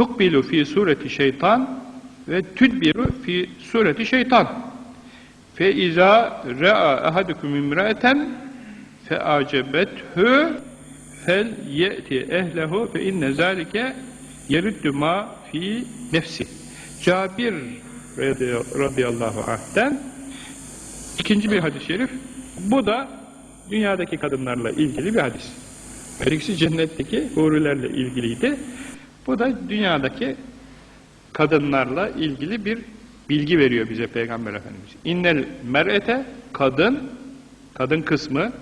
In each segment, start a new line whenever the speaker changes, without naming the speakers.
tukbilu fi sureti şeytan ve tüdbiru fi sureti şeytan. Fe iza ra'a ahadukum imra'eten fe acebethü fel ye'ti ehlehu fe inne zalike yerüddü ma fi nefsi. Cabir radıyallahu anh'ten ikinci bir hadis-i şerif. Bu da dünyadaki kadınlarla ilgili bir hadis. Ötekisi cennetteki hurilerle ilgiliydi. Bu da dünyadaki kadınlarla ilgili bir bilgi veriyor bize Peygamber Efendimiz. İnnel mer'ete kadın, kadın kısmı,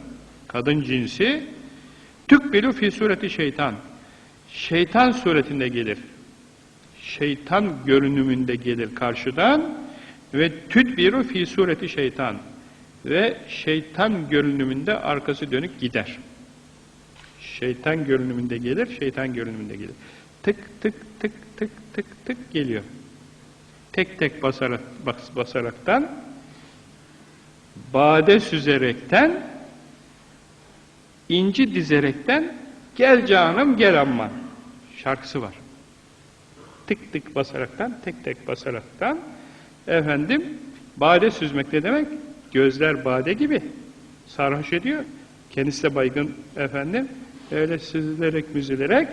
kadın cinsi tükbilu fi sureti şeytan. Şeytan suretinde gelir. Şeytan görünümünde gelir karşıdan ve tüdbiru fi sureti şeytan. Ve şeytan görünümünde arkası dönük gider. Şeytan görünümünde gelir, şeytan görünümünde gelir. Tık tık tık tık tık tık geliyor. Tek tek basarak, bas, basaraktan, bade süzerekten, inci dizerekten, gel canım gel amman şarkısı var. Tık tık basaraktan, tek tek basaraktan, efendim, bade süzmek ne demek? Gözler bade gibi sarhoş ediyor. Kendisi de baygın efendim, öyle süzülerek müzülerek,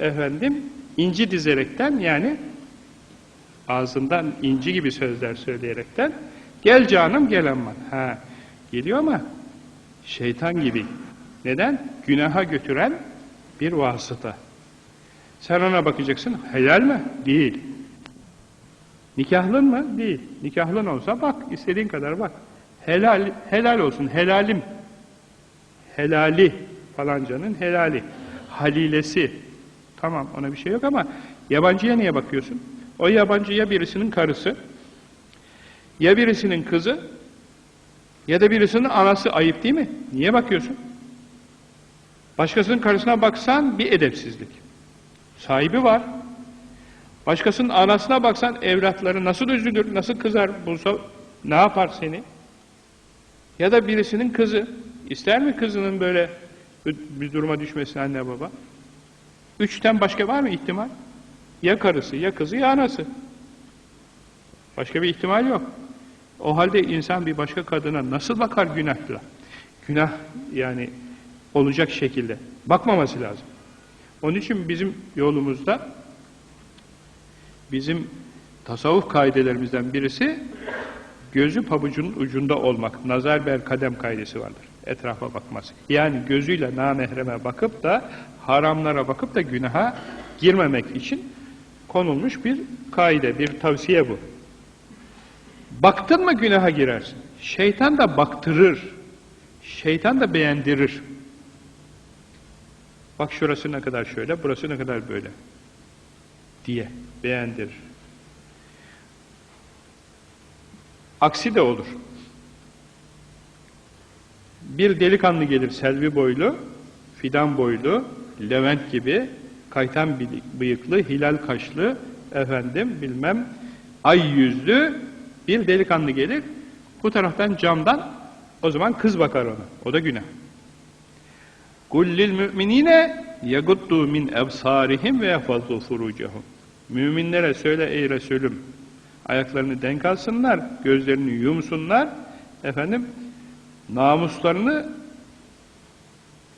efendim, inci dizerekten yani ağzından inci gibi sözler söyleyerekten gel canım gel aman. Ha, geliyor ama şeytan gibi. Neden? Günaha götüren bir vasıta. Sen ona bakacaksın. Helal mi? Değil. Nikahlın mı? Değil. Nikahlın olsa bak. istediğin kadar bak. Helal, helal olsun. Helalim. Helali falancanın helali. Halilesi. Tamam ona bir şey yok ama yabancıya niye bakıyorsun? O yabancı ya birisinin karısı, ya birisinin kızı, ya da birisinin anası ayıp değil mi? Niye bakıyorsun? Başkasının karısına baksan bir edepsizlik. Sahibi var. Başkasının anasına baksan evlatları nasıl üzülür, nasıl kızar bulsa ne yapar seni? Ya da birisinin kızı. ister mi kızının böyle bir duruma düşmesini anne baba? Üçten başka var mı ihtimal? Ya karısı, ya kızı, ya anası. Başka bir ihtimal yok. O halde insan bir başka kadına nasıl bakar günahla? Günah yani olacak şekilde. Bakmaması lazım. Onun için bizim yolumuzda bizim tasavvuf kaidelerimizden birisi gözü pabucunun ucunda olmak. Nazar ber kadem kaidesi vardır. Etrafa bakması. Yani gözüyle namehreme bakıp da haramlara bakıp da günaha girmemek için konulmuş bir kaide, bir tavsiye bu. Baktın mı günaha girersin. Şeytan da baktırır. Şeytan da beğendirir. Bak şurası ne kadar şöyle, burası ne kadar böyle. Diye beğendirir. Aksi de olur. Bir delikanlı gelir selvi boylu, fidan boylu, Levent gibi, kaytan bıyıklı, hilal kaşlı, efendim bilmem ay yüzlü bir delikanlı gelir. Bu taraftan camdan o zaman kız bakar ona. O da günah. Kullil müminine yaguddu min ebsarihim ve yafazzu furucahum. Müminlere söyle ey Resulüm ayaklarını denk alsınlar, gözlerini yumsunlar, efendim namuslarını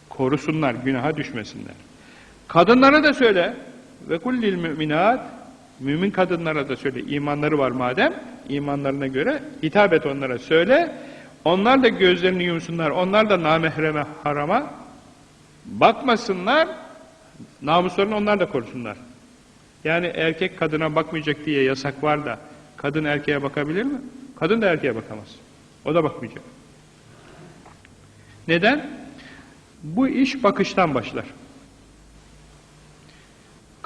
korusunlar, günaha düşmesinler. Kadınlara da söyle. Ve kullil müminat mümin kadınlara da söyle. İmanları var madem imanlarına göre hitap et onlara söyle. Onlar da gözlerini yumsunlar onlar da namehreme harama bakmasınlar. Namuslarını onlar da korusunlar. Yani erkek kadına bakmayacak diye yasak var da kadın erkeğe bakabilir mi? kadın da erkeğe bakamaz. O da bakmayacak neden? bu iş bakıştan başlar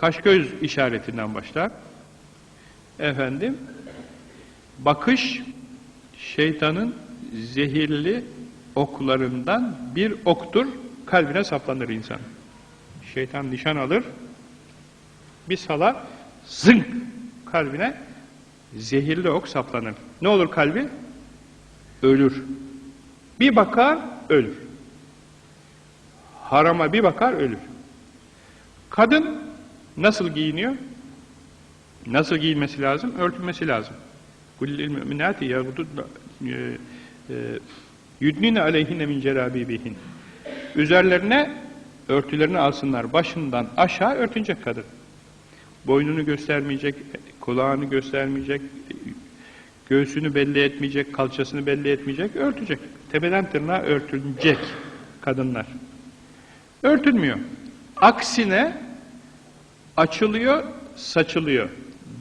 kaş göz işaretinden başlar. Efendim, bakış şeytanın zehirli oklarından bir oktur, kalbine saplanır insan. Şeytan nişan alır, bir salar, zınk kalbine zehirli ok saplanır. Ne olur kalbi? Ölür. Bir bakar, ölür. Harama bir bakar, ölür. Kadın Nasıl giyiniyor? Nasıl giyilmesi lazım? Örtülmesi lazım. Kullil müminati yagududna e, e, yudnine aleyhine min cerabibihin. Üzerlerine örtülerini alsınlar. Başından aşağı örtünecek kadın. Boynunu göstermeyecek, kulağını göstermeyecek, göğsünü belli etmeyecek, kalçasını belli etmeyecek, örtecek. Tepeden tırnağa örtülecek kadınlar. Örtülmüyor. Aksine açılıyor, saçılıyor.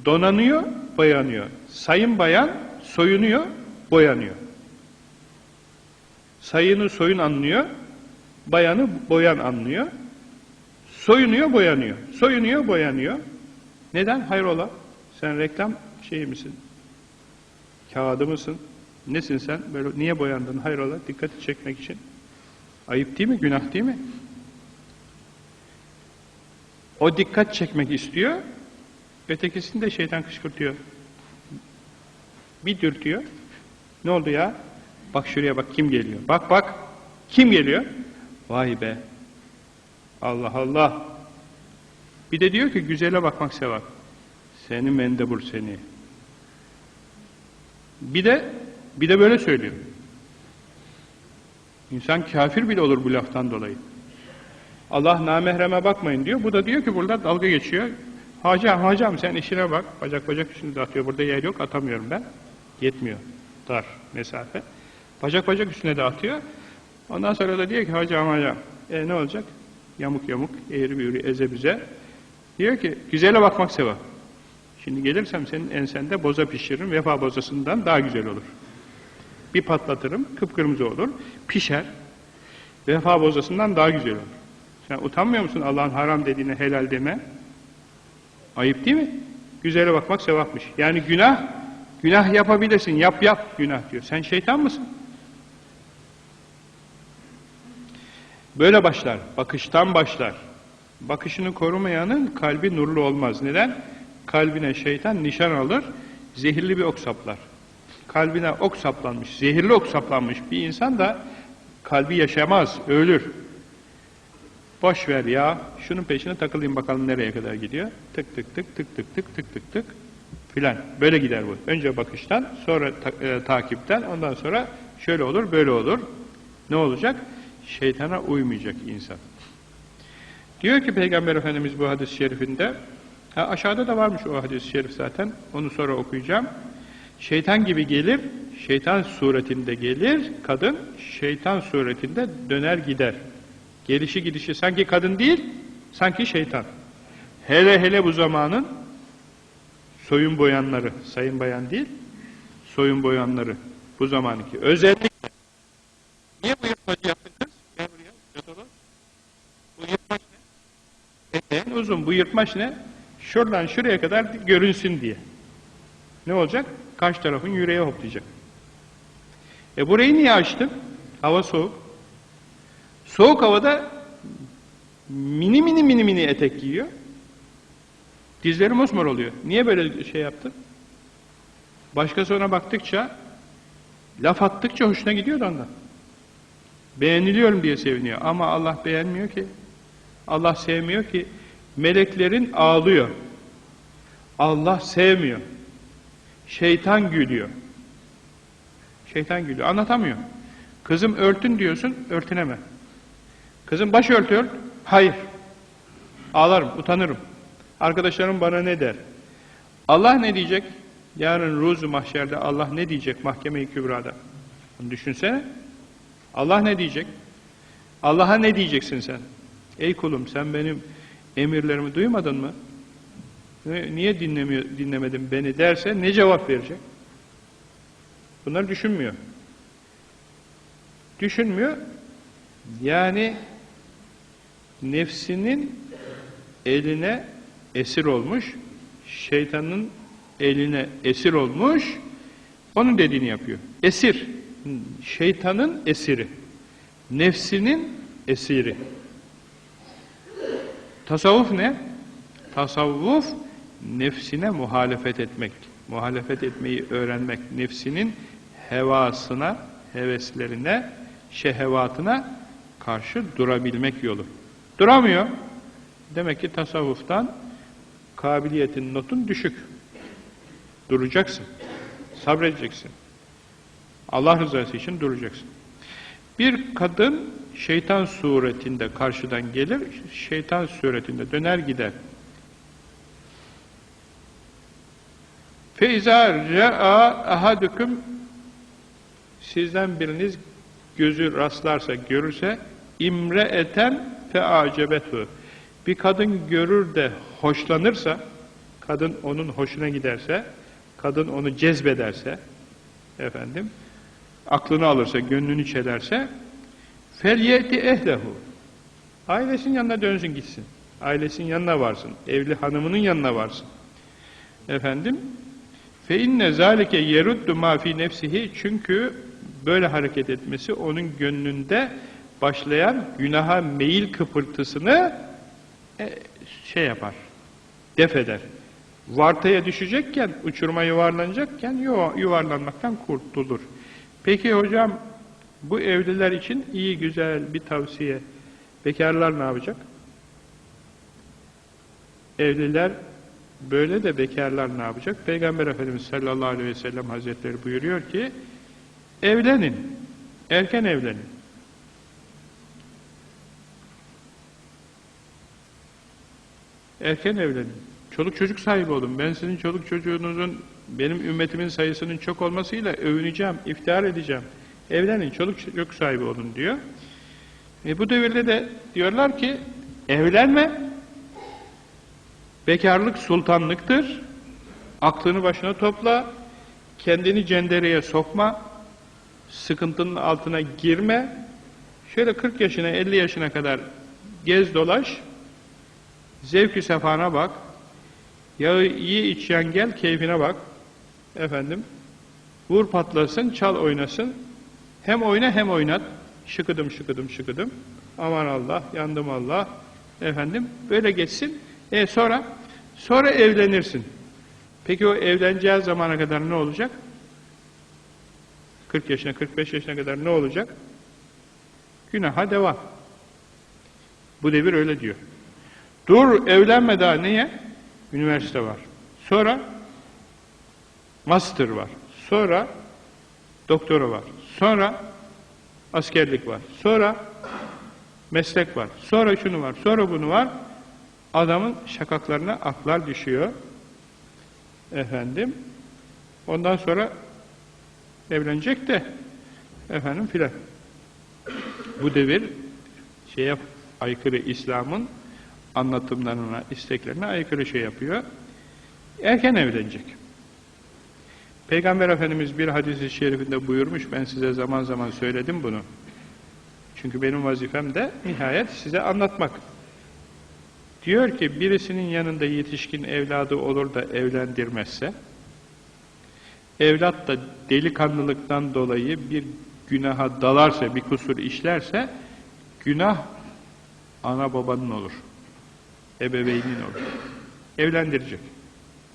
Donanıyor, boyanıyor. Sayın bayan soyunuyor, boyanıyor. Sayını soyun anlıyor, bayanı boyan anlıyor. Soyunuyor, boyanıyor. Soyunuyor, boyanıyor. Neden? Hayrola? Sen reklam şeyi misin? Kağıdı mısın? Nesin sen? Böyle niye boyandın? Hayrola? Dikkati çekmek için. Ayıp değil mi? Günah değil mi? O dikkat çekmek istiyor. Ötekisini de şeytan kışkırtıyor. Bir dürtüyor. Ne oldu ya? Bak şuraya bak kim geliyor. Bak bak. Kim geliyor? Vay be. Allah Allah. Bir de diyor ki güzele bakmak sevap. Seni mendebur seni. Bir de bir de böyle söylüyor. İnsan kafir bile olur bu laftan dolayı. Allah namehreme bakmayın diyor. Bu da diyor ki burada dalga geçiyor. Hacam hacam sen işine bak. Bacak bacak üstünde de atıyor. Burada yer yok atamıyorum ben. Yetmiyor. Dar mesafe. Bacak bacak üstüne de atıyor. Ondan sonra da diyor ki hacam hacam. E ne olacak? Yamuk yamuk, eğri büğrü, eze bize. Diyor ki güzele bakmak sevap. Şimdi gelirsem senin ensende boza pişiririm. Vefa bozasından daha güzel olur. Bir patlatırım, kıpkırmızı olur. Pişer. Vefa bozasından daha güzel olur. Sen utanmıyor musun Allah'ın haram dediğine helal deme? Ayıp değil mi? Güzele bakmak sevapmış. Yani günah, günah yapabilirsin. Yap yap günah diyor. Sen şeytan mısın? Böyle başlar. Bakıştan başlar. Bakışını korumayanın kalbi nurlu olmaz. Neden? Kalbine şeytan nişan alır, zehirli bir ok saplar. Kalbine ok saplanmış, zehirli ok saplanmış bir insan da kalbi yaşamaz, ölür. Boş ver ya, şunun peşine takılayım bakalım nereye kadar gidiyor. Tık tık tık tık tık tık tık tık tık filan. Böyle gider bu. Önce bakıştan, sonra ta e, takipten, ondan sonra şöyle olur, böyle olur. Ne olacak? Şeytana uymayacak insan. Diyor ki Peygamber Efendimiz bu hadis-i şerifinde, ha aşağıda da varmış o hadis-i şerif zaten, onu sonra okuyacağım. Şeytan gibi gelir, şeytan suretinde gelir, kadın şeytan suretinde döner gider. Gelişi gidişi sanki kadın değil, sanki şeytan. Hele hele bu zamanın soyun boyanları, sayın bayan değil, soyun boyanları bu zamanki. Özellikle niye bu yırtmacı yaptın kız? Gel buraya, Bu yırtmaç ne? Eteğin uzun. Bu yırtmaç ne? Şuradan şuraya kadar görünsün diye. Ne olacak? Karşı tarafın yüreğe hoplayacak. E burayı niye açtın? Hava soğuk. Soğuk havada mini mini mini mini etek giyiyor. Dizleri mosmor oluyor. Niye böyle şey yaptın? Başkası ona baktıkça, laf attıkça hoşuna gidiyor da ondan. Beğeniliyorum diye seviniyor. Ama Allah beğenmiyor ki. Allah sevmiyor ki. Meleklerin ağlıyor. Allah sevmiyor. Şeytan gülüyor. Şeytan gülüyor. Anlatamıyor. Kızım örtün diyorsun, örtüneme. Kızım baş örtüyor, hayır. Ağlarım, utanırım. Arkadaşlarım bana ne der? Allah ne diyecek? Yarın ruzu mahşerde Allah ne diyecek mahkeme-i kübrada? Bunu düşünsene. Allah ne diyecek? Allah'a ne diyeceksin sen? Ey kulum sen benim emirlerimi duymadın mı? Niye dinlemiyor, dinlemedin beni derse ne cevap verecek? Bunları düşünmüyor. Düşünmüyor. Yani nefsinin eline esir olmuş, şeytanın eline esir olmuş, onun dediğini yapıyor. Esir, şeytanın esiri, nefsinin esiri. Tasavvuf ne? Tasavvuf, nefsine muhalefet etmek, muhalefet etmeyi öğrenmek, nefsinin hevasına, heveslerine, şehevatına karşı durabilmek yolu. Duramıyor. Demek ki tasavvuftan kabiliyetin, notun düşük. Duracaksın. Sabredeceksin. Allah rızası için duracaksın. Bir kadın şeytan suretinde karşıdan gelir, şeytan suretinde döner gider. Feyza re'a ahadüküm sizden biriniz gözü rastlarsa, görürse imre eten fe acebetü bir kadın görür de hoşlanırsa, kadın onun hoşuna giderse, kadın onu cezbederse, efendim, aklını alırsa, gönlünü çelerse, felyeti ehlehu. Ailesinin yanına dönsün gitsin. Ailesinin yanına varsın. Evli hanımının yanına varsın. Efendim, fe inne zalike yeruddu ma fi nefsihi çünkü böyle hareket etmesi onun gönlünde başlayan günaha meyil kıpırtısını e, şey yapar, def eder. Vartaya düşecekken, uçuruma yuvarlanacakken yuvarlanmaktan kurtulur. Peki hocam, bu evliler için iyi güzel bir tavsiye. Bekarlar ne yapacak? Evliler böyle de bekarlar ne yapacak? Peygamber Efendimiz sallallahu aleyhi ve sellem hazretleri buyuruyor ki, evlenin, erken evlenin. Erken evlenin. Çoluk çocuk sahibi olun. Ben sizin çoluk çocuğunuzun, benim ümmetimin sayısının çok olmasıyla övüneceğim, iftihar edeceğim. Evlenin, çoluk çocuk sahibi olun diyor. E bu devirde de diyorlar ki, evlenme, bekarlık sultanlıktır, aklını başına topla, kendini cendereye sokma, sıkıntının altına girme, şöyle 40 yaşına, 50 yaşına kadar gez dolaş, Zevk-i sefana bak. Yağı iyi içen gel, keyfine bak. Efendim, vur patlasın, çal oynasın. Hem oyna hem oynat. Şıkıdım, şıkıdım, şıkıdım. Aman Allah, yandım Allah. Efendim, böyle geçsin. E sonra? Sonra evlenirsin. Peki o evleneceği zamana kadar ne olacak? 40 yaşına, 45 yaşına kadar ne olacak? Günaha devam. Bu devir öyle diyor. Dur evlenme daha niye? Üniversite var. Sonra master var. Sonra doktora var. Sonra askerlik var. Sonra meslek var. Sonra şunu var. Sonra bunu var. Adamın şakaklarına aklar düşüyor. Efendim. Ondan sonra evlenecek de efendim filan. Bu devir şeye aykırı İslam'ın anlatımlarına, isteklerine aykırı şey yapıyor. Erken evlenecek. Peygamber Efendimiz bir hadisi şerifinde buyurmuş, ben size zaman zaman söyledim bunu. Çünkü benim vazifem de nihayet size anlatmak. Diyor ki birisinin yanında yetişkin evladı olur da evlendirmezse, evlat da delikanlılıktan dolayı bir günaha dalarsa, bir kusur işlerse, günah ana babanın olur ebeveynin olur. Evlendirecek.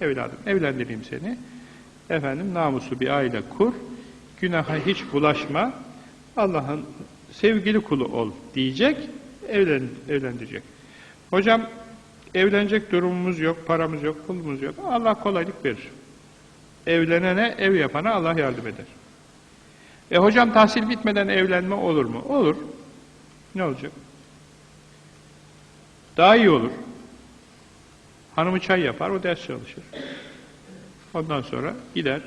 Evladım evlendireyim seni. Efendim namusu bir aile kur. Günaha hiç bulaşma. Allah'ın sevgili kulu ol diyecek. Evlen, evlendirecek. Hocam evlenecek durumumuz yok, paramız yok, pulumuz yok. Allah kolaylık verir. Evlenene, ev yapana Allah yardım eder. E hocam tahsil bitmeden evlenme olur mu? Olur. Ne olacak? Daha iyi olur. Hanımı çay yapar, o ders çalışır. Ondan sonra gider.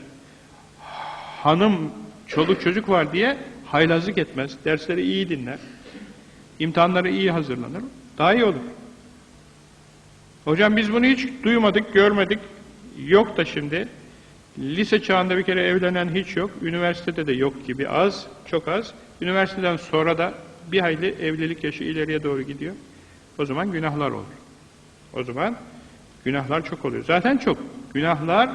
Hanım, çoluk çocuk var diye haylazlık etmez. Dersleri iyi dinler. İmtihanları iyi hazırlanır. Daha iyi olur. Hocam biz bunu hiç duymadık, görmedik. Yok da şimdi. Lise çağında bir kere evlenen hiç yok. Üniversitede de yok gibi az, çok az. Üniversiteden sonra da bir hayli evlilik yaşı ileriye doğru gidiyor. O zaman günahlar olur. O zaman Günahlar çok oluyor. Zaten çok. Günahlar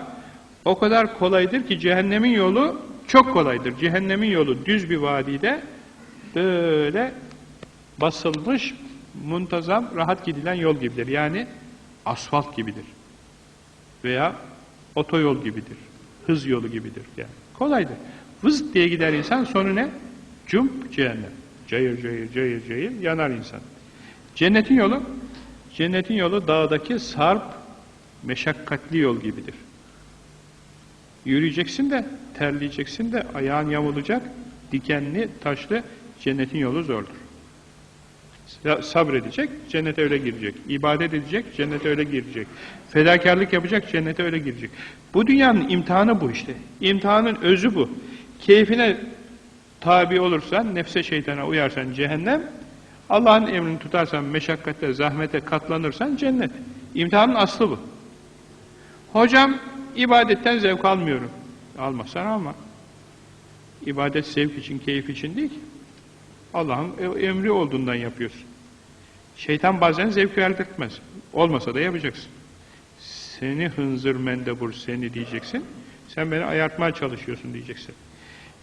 o kadar kolaydır ki cehennemin yolu çok kolaydır. Cehennemin yolu düz bir vadide böyle basılmış, muntazam, rahat gidilen yol gibidir. Yani asfalt gibidir. Veya otoyol gibidir. Hız yolu gibidir. Yani kolaydır. Vız diye gider insan sonu ne? Cump cehennem. Cayır cayır cayır cayır yanar insan. Cennetin yolu Cennetin yolu dağdaki sarp meşakkatli yol gibidir. Yürüyeceksin de, terleyeceksin de, ayağın yamulacak, dikenli, taşlı, cennetin yolu zordur. Sabredecek, cennete öyle girecek. İbadet edecek, cennete öyle girecek. Fedakarlık yapacak, cennete öyle girecek. Bu dünyanın imtihanı bu işte. İmtihanın özü bu. Keyfine tabi olursan, nefse şeytana uyarsan cehennem, Allah'ın emrini tutarsan, meşakkate, zahmete katlanırsan cennet. İmtihanın aslı bu. Hocam, ibadetten zevk almıyorum. Almazsan alma. İbadet zevk için, keyif için değil ki. Allah'ın emri olduğundan yapıyorsun. Şeytan bazen zevk verdirtmez. Olmasa da yapacaksın. Seni hınzır mendebur seni diyeceksin. Sen beni ayartmaya çalışıyorsun diyeceksin.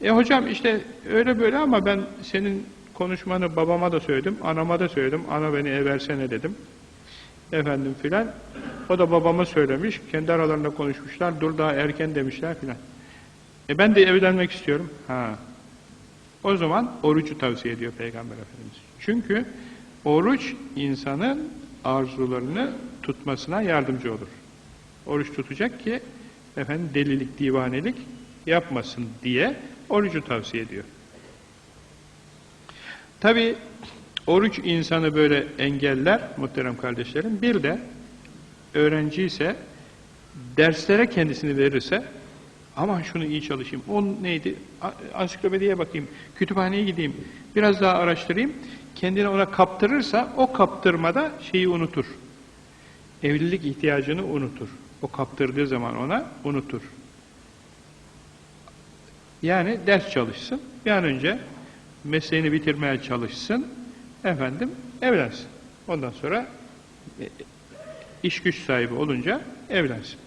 E hocam işte öyle böyle ama ben senin konuşmanı babama da söyledim, anama da söyledim. Ana beni eversene dedim. Efendim filan. O da babama söylemiş. Kendi aralarında konuşmuşlar. Dur daha erken demişler filan. E ben de evlenmek istiyorum. Ha. O zaman orucu tavsiye ediyor Peygamber Efendimiz. Çünkü oruç insanın arzularını tutmasına yardımcı olur. Oruç tutacak ki efendim delilik, divanelik yapmasın diye orucu tavsiye ediyor. Tabi oruç insanı böyle engeller muhterem kardeşlerim. Bir de öğrenci ise derslere kendisini verirse aman şunu iyi çalışayım. O neydi? Ansiklopediye bakayım. Kütüphaneye gideyim. Biraz daha araştırayım. Kendini ona kaptırırsa o kaptırmada şeyi unutur. Evlilik ihtiyacını unutur. O kaptırdığı zaman ona unutur. Yani ders çalışsın. Bir an önce mesleğini bitirmeye çalışsın. Efendim evlensin. Ondan sonra e, iş güç sahibi olunca evlensin.